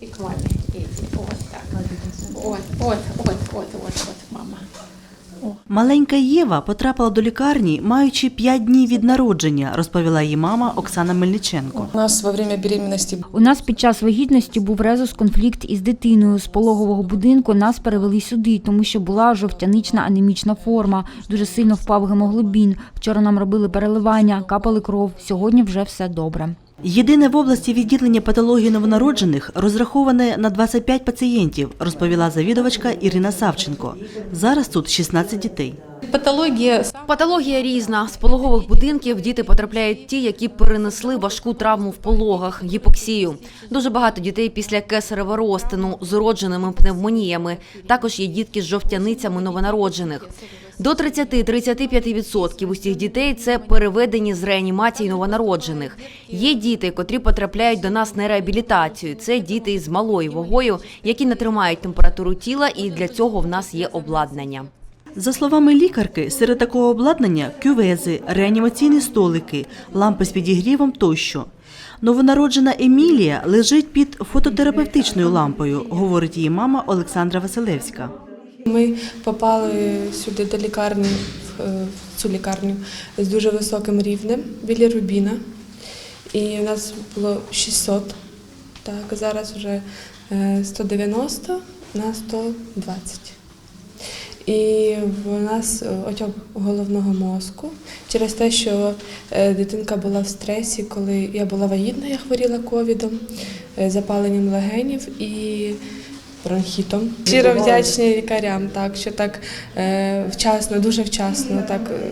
И к маме иди. Так. Вот, вот, вот, вот, вот, вот, мама. Маленька Єва потрапила до лікарні, маючи 5 днів від народження, розповіла її мама Оксана Мельниченко. У нас во время беременности У нас під час вагітності був резус-конфлікт із дитиною. З пологового будинку нас перевели сюди, тому що була жовтянична анемічна форма. Дуже сильно впав гемоглобін. Вчора нам робили переливання, капали кров. Сьогодні вже все добре. Єдине в області відділення патології новонароджених розраховане на 25 пацієнтів, розповіла завідувачка Ірина Савченко. Зараз тут 16 дітей. Патология Патологія різна. З пологових будинків діти потрапляють ті, які перенесли важку травму в пологах, гіпоксію. Дуже багато дітей після кесарева розтину з уродженими пневмоніями. Також є дітки з жовтяницями новонароджених. До 30-35% усіх дітей це переведені з реанімації новонароджених. Є діти, котрі потрапляють до нас на реабілітацію. Це діти із малою вагою, які не тримають температуру тіла, і для цього в нас є обладнання. За словами лікарки, серед такого обладнання кювези, реанімаційні столики, лампи з підігрівом тощо. Новонароджена Емілія лежить під фототерапевтичною лампою, говорить її мама Олександра Василевська. Ми попали сюди до лікарні, в е, цю лікарню з дуже високим рівнем біля Рубіна. І у нас було 600. Так, зараз вже е, 190 на 120. І в нас е, отек головного мозку через те, що е, дитинка була в стресі, коли я була вагітна, я хворіла ковідом, е, запаленням легенів і бронхітом. Щиро вдячні лікарям, так що так е, вчасно, дуже вчасно так е,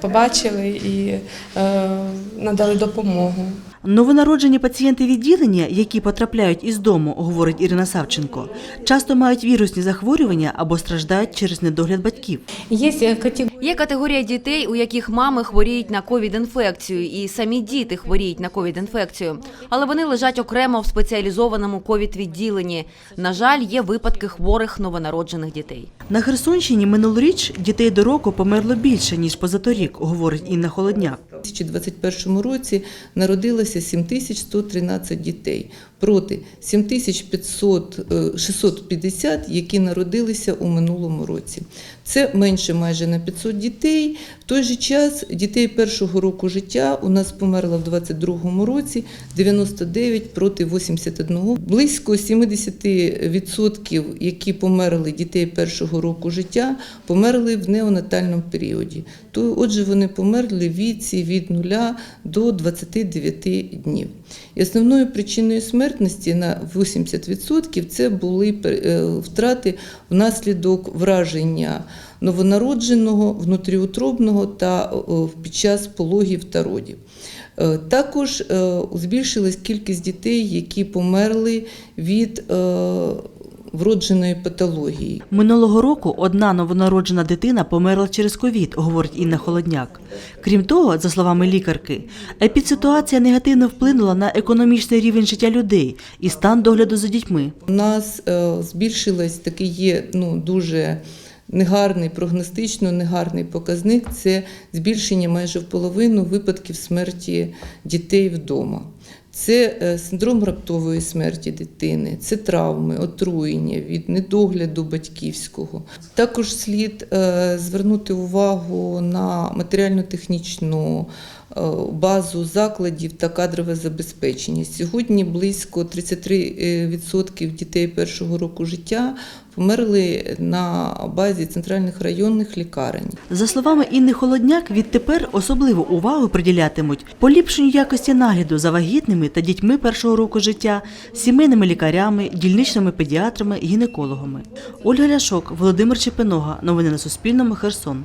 побачили і е, надали допомогу. Новонароджені пацієнти відділення, які потрапляють із дому, говорить Ірина Савченко, часто мають вірусні захворювання або страждають через недогляд батьків. есть э, категория. Є категорія дітей, у яких мами хворіють на ковід-інфекцію, і самі діти хворіють на ковід-інфекцію, але вони лежать окремо в спеціалізованому ковід-відділенні. На жаль, є випадки хворих новонароджених дітей. На Херсонщині минулоріч дітей до року померло більше, ніж позаторік, говорить Інна Холодняк. У 2021 році народилося 7113 дітей проти 7500, е, 650, які народилися у минулому році. Це менше майже на 500 дітей. В той же час дітей першого року життя у нас померло в 2022 році 99 проти 81. Близько 70%, які померли дітей першого року життя, померли в неонатальному періоді. То, отже, вони померли в віці від 0 до 29 днів. І основною причиною смертності на 80% це були е, втрати внаслідок враження новонародженого, внутріутробного та під час пологів та родів. Е, Також е, збільшилась кількість дітей, які померли від е, вродженої патології. Минулого року одна новонароджена дитина померла через ковід, говорить Інна Холодняк. Крім того, за словами лікарки, епідситуація негативно вплинула на економічний рівень життя людей і стан догляду за дітьми. У нас е, збільшилась такий є ну, дуже негарний, прогностично негарний показник це збільшення майже в половину випадків смерті дітей вдома. Це е, синдром раптової смерті дитини, це травми, отруєння від недогляду батьківського. Також слід е, звернути увагу на матеріально-технічну базу закладів та кадрове забезпечення. Сьогодні близько 33% дітей першого року життя померли на базі центральних районних лікарень. За словами Інни Холодняк, відтепер особливу увагу приділятимуть поліпшенню якості нагляду за вагітними та дітьми першого року життя, сімейними лікарями, дільничними педіатрами, гінекологами. Ольга Ляшок, Володимир Чепинога. Новини на Суспільному. Херсон.